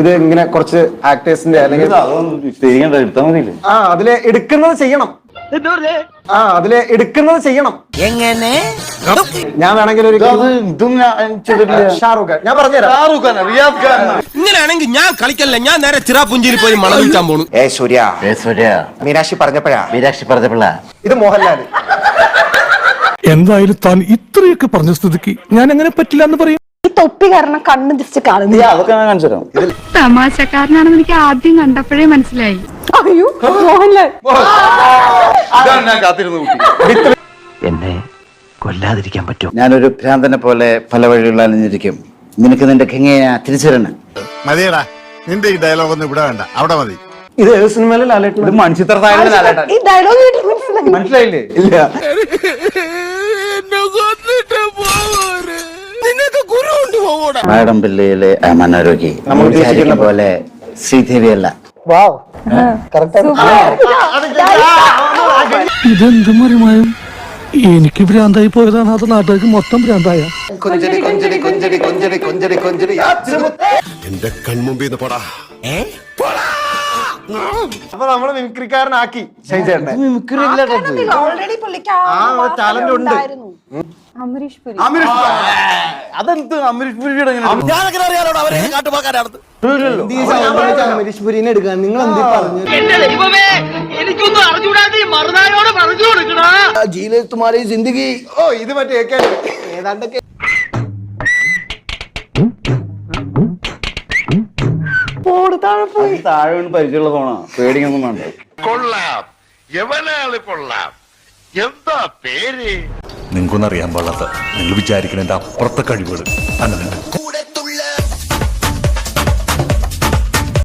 ഇത് ഇങ്ങനെ കുറച്ച് ആക്ടേഴ്സിന്റെ അല്ലെങ്കിൽ ആ അതിലെ എടുക്കുന്നത് ചെയ്യണം. ആ അതിലെ എടുക്കുന്നത് ചെയ്യണം. എങ്ങനെ? ഞാൻ വേണമെങ്കിൽ ഒരു ഷാറൂഖ് ഖാൻ. ഞാൻ പറഞ്ഞുതരാം. ഇങ്ങനെയാണെങ്കിൽ ഞാൻ കളിക്കല്ല? ഞാൻ നേരെ ചിറാപുഞ്ചിയിൽ പോയി മണം വിൽക്കാൻ പോണു. ഏ സൂര്യ. സൂര്യ. മീനാക്ഷി പറഞ്ഞപ്പോഴാ? മീനാക്ഷി പറഞ്ഞപ്പോഴാ? ഇത് മോഹൻലാൽ എന്തായാലും താൻ ഇത്രയൊക്കെ പറഞ്ഞ സ്ഥിതിക്ക് ഞാൻ എങ്ങനെ പറ്റില്ല എന്ന് പറയും? തൊപ്പി കാരണം കണ്ണ് ജസ്റ്റ് കാണുന്നു അതൊക്കെ ഞാൻ കാണിച്ചു തരാം. തമാശക്കാരനാണെന്ന് എനിക്ക് ആദ്യം കണ്ടപ്പോഴേ മനസ്സിലായി. അയ്യോ മോഹൻലാൽ. ഇതാണ് ഞാൻ കാത്തിരുന്ന കുട്ടി. എന്നെ കൊല്ലാതിരിക്കാൻ പറ്റുമോ? ഞാനൊരു ഭ്രാന്തനെ പോലെ പല വഴികളിൽ അലഞ്ഞിരിക്കും. നിനക്ക് നിന്റെ കിങ്ങയെ തിരിച്ചറിയണം. മതിയടാ നിന്റെ ഈ ഡയലോഗ് ഒന്നും ഇവിടെ വേണ്ട. അവിടെ മതി. ഇത് ഏത് സിനിമയിലെ ലാലേട്ടൻ മൺചിത്രത്താഴ് ലാലേട്ടൻ ഈ ഡയലോഗ് മനസ്സിലായില്ലേ? ഇല്ല നിനക്ക് ഗുരു പോകൂടാ മാടമ്പിള്ളിയിലെ മനോരോഗി. നമ്മൾ വിചാരിക്കുന്ന പോലെ ശ്രീദേവിയല്ല. വാവ്. ഇതെന്ത് മറിമായും? എനിക്ക് ഭ്രാന്തായി പോയതാണ് അത് നാട്ടുകാർക്ക് മൊത്തം ഭ്രാന്തായ. കൊഞ്ചടി കൊഞ്ചടി കൊഞ്ചടി കൊഞ്ചടി കൊഞ്ചടി കൊഞ്ചടി. എന്റെ പോടാ. അപ്പൊ നമ്മൾ മിമിക്രിക്കാരനാക്കി ഓൾറെഡി പുള്ളിക്ക് ആ, ടാലന്റ് ഉണ്ട്. അമരീഷ് പുരി. അതെന്ത് അമരീഷ് പുരിയുടെ അവരെ കാട്ടുപോക്കാരാണ് അമരീഷ് പുരീനെ എടുക്കാൻ നിങ്ങൾ എന്തി പറഞ്ഞു? ജീലേ തുമാരി ജിന്ദഗി ഓ ഇത് മറ്റേ ഏതാണ്ടൊക്കെ താഴെ വീണ് പരിചയമുള്ള ഫോണാ. പേടിക്കൊന്നും വേണ്ട. കൊള്ളാം. എവനാൾ കൊള്ളാം. എന്താ പേര്? നിങ്ങൾക്കൊന്നും അറിയാൻ പാടില്ലാത്ത നിങ്ങൾ എന്റെ അപ്പുറത്തെ കഴിവുകൾ. അങ്ങനെ